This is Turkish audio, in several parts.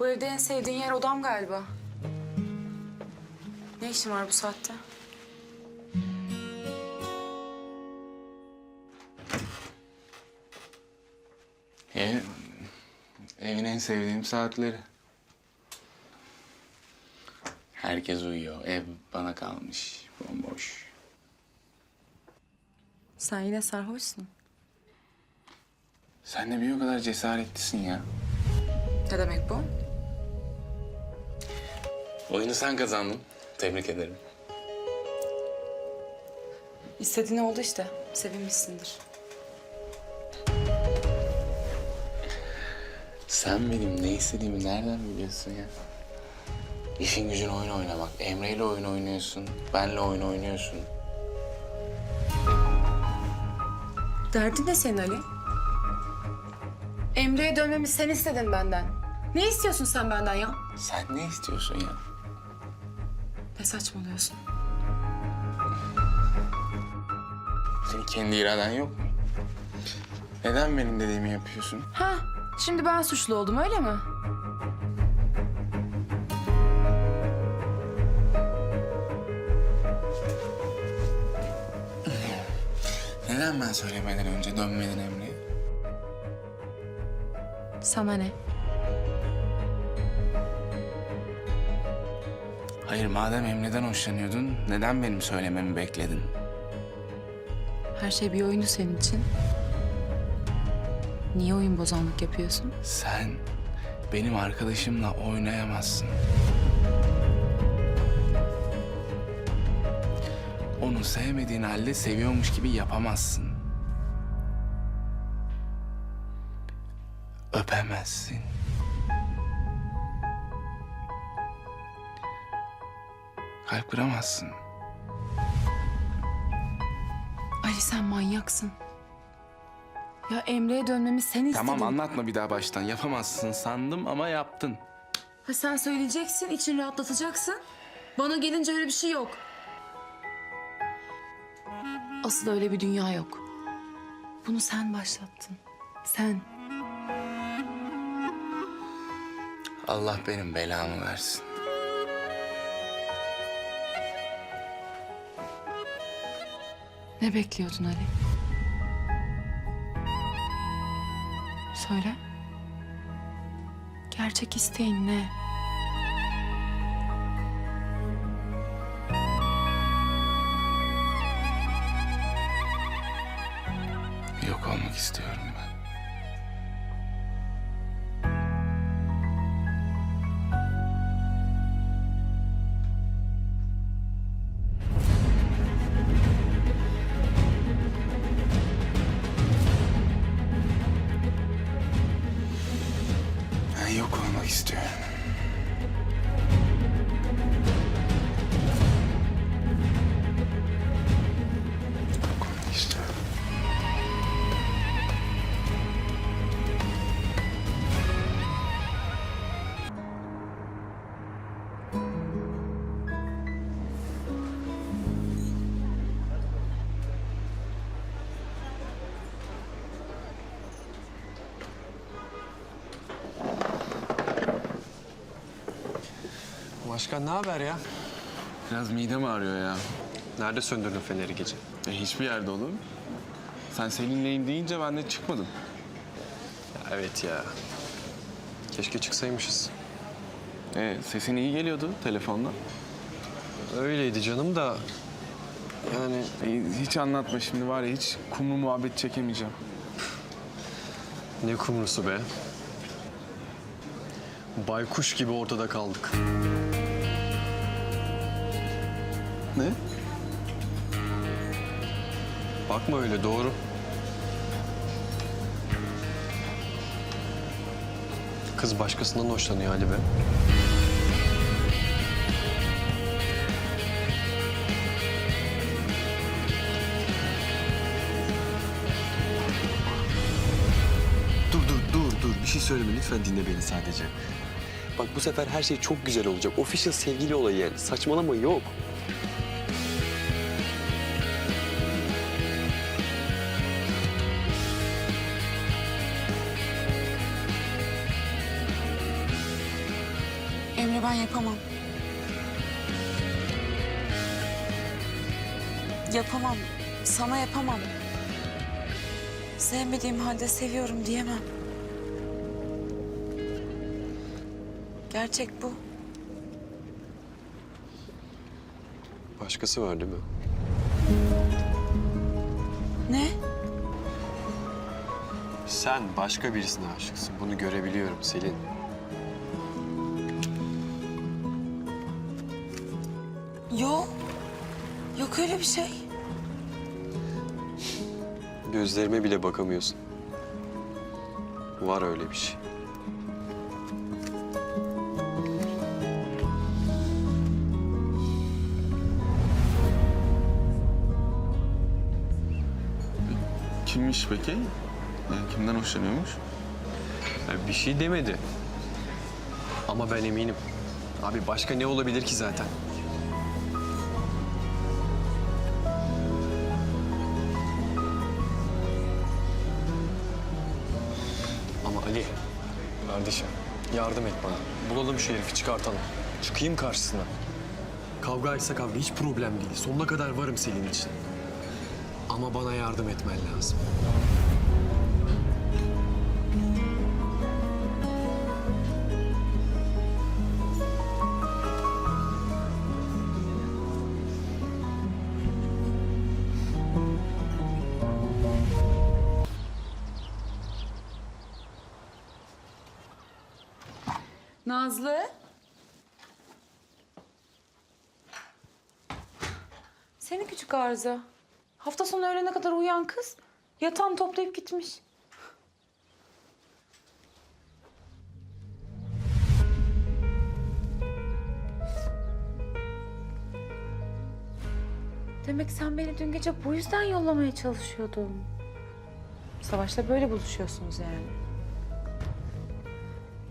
Bu evde en sevdiğin yer odam galiba. Ne işin var bu saatte? Ev, evin en sevdiğim saatleri. Herkes uyuyor. Ev bana kalmış. Bomboş. Sen yine sarhoşsun. Sen de bir o kadar cesaretlisin ya. Ne demek bu? Oyunu sen kazandın. Tebrik ederim. İstediğin oldu işte. Sevinmişsindir. Sen benim ne istediğimi nereden biliyorsun ya? İşin gücün oyun oynamak. Emre'yle oyun oynuyorsun. Benle oyun oynuyorsun. Derdin ne senin Ali? Emre'ye dönmemi sen istedin benden. Ne istiyorsun sen benden ya? Sen ne istiyorsun ya? Ne saçmalıyorsun? Senin kendi iraden yok mu? Neden benim dediğimi yapıyorsun? Ha, şimdi ben suçlu oldum öyle mi? Neden ben söylemeden önce dönmedin Emre'ye? Sana ne? Hayır madem Emre'den hoşlanıyordun neden benim söylememi bekledin? Her şey bir oyundu senin için. Niye oyun bozanlık yapıyorsun? Sen benim arkadaşımla oynayamazsın. Onu sevmediğin halde seviyormuş gibi yapamazsın. Öpemezsin. Kalp kıramazsın. Ali sen manyaksın. Ya Emre'ye dönmemi sen istedin. Tamam anlatma bir daha baştan. Yapamazsın sandım ama yaptın. Ha sen söyleyeceksin, için rahatlatacaksın. Bana gelince öyle bir şey yok. Asıl öyle bir dünya yok. Bunu sen başlattın. Sen. Allah benim belamı versin. Ne bekliyordun Ali? Söyle. Gerçek isteğin ne? Yok olmak istiyorum ben. Başkan ne haber ya? Biraz midem ağrıyor ya. Nerede söndürdün feneri gece? E, hiçbir yerde olur. Sen seninleyim deyince ben de çıkmadım. Ya evet ya. Keşke çıksaymışız. E, sesin iyi geliyordu telefonda. Öyleydi canım da yani E, hiç anlatma şimdi var ya hiç kumlu muhabbet çekemeyeceğim. ne kumrusu be. Baykuş gibi ortada kaldık. Ne? Bakma öyle doğru. Kız başkasından hoşlanıyor Ali be. Dur dur dur dur. Bir şey söyleme lütfen dinle beni sadece. Bak bu sefer her şey çok güzel olacak. Official sevgili olayı yani. Saçmalama yok. Emre ben yapamam. Yapamam. Sana yapamam. Sevmediğim halde seviyorum diyemem. Gerçek bu. Başkası var değil mi? Ne? Sen başka birisine aşıksın. Bunu görebiliyorum Selin. Öyle bir şey. Gözlerime bile bakamıyorsun. Var öyle bir şey. Kimmiş peki? Yani kimden hoşlanıyormuş? Yani bir şey demedi. Ama ben eminim. Abi başka ne olabilir ki zaten? Kardeşim yardım et bana. Bulalım şu herifi çıkartalım. Çıkayım karşısına. Kavga etse kavga hiç problem değil. Sonuna kadar varım senin için. Ama bana yardım etmen lazım. Nazlı. Seni küçük arıza. Hafta sonu öğlene kadar uyuyan kız. Yatağını toplayıp gitmiş. Demek sen beni dün gece bu yüzden yollamaya çalışıyordun. Savaşta böyle buluşuyorsunuz yani.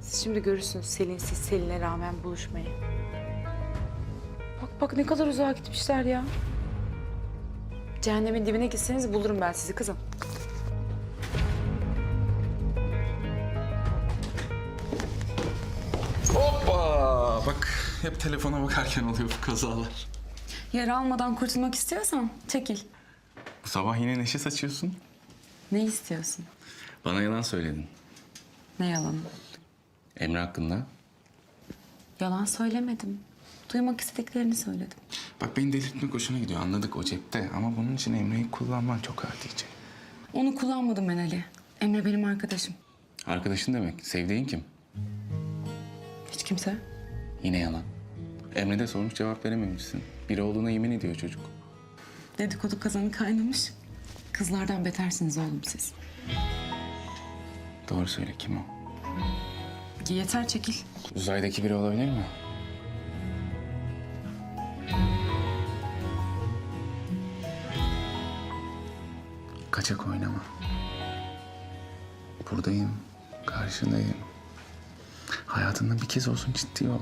Siz şimdi görürsünüz Selin'siz Selin'e rağmen buluşmayı. Bak bak ne kadar uzağa gitmişler ya. Cehennemin dibine gitseniz bulurum ben sizi kızım. Hoppa! Bak hep telefona bakarken oluyor bu kazalar. Yara almadan kurtulmak istiyorsan çekil. Bu sabah yine neşe saçıyorsun. Ne istiyorsun? Bana yalan söyledin. Ne yalanı? Emre hakkında. Yalan söylemedim. Duymak istediklerini söyledim. Bak beni delirtmek hoşuna gidiyor anladık o cepte. Ama bunun için Emre'yi kullanman çok diyecek. Onu kullanmadım ben Ali. Emre benim arkadaşım. Arkadaşın demek. Sevdiğin kim? Hiç kimse. Yine yalan. Emre de sormuş cevap verememişsin. Biri olduğuna yemin ediyor çocuk. Dedikodu kazanı kaynamış. Kızlardan betersiniz oğlum siz. Doğru söyle kim o? Yeter çekil. Uzaydaki biri olabilir mi? Kaçak oynama. Buradayım, karşındayım. Hayatında bir kez olsun ciddi ol.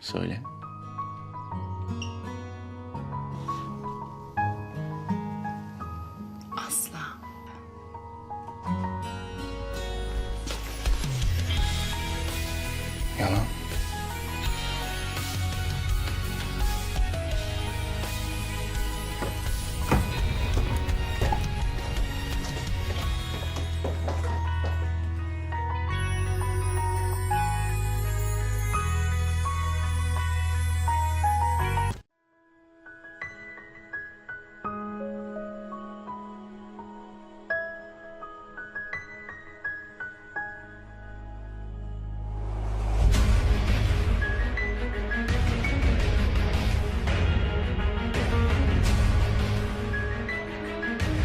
Söyle.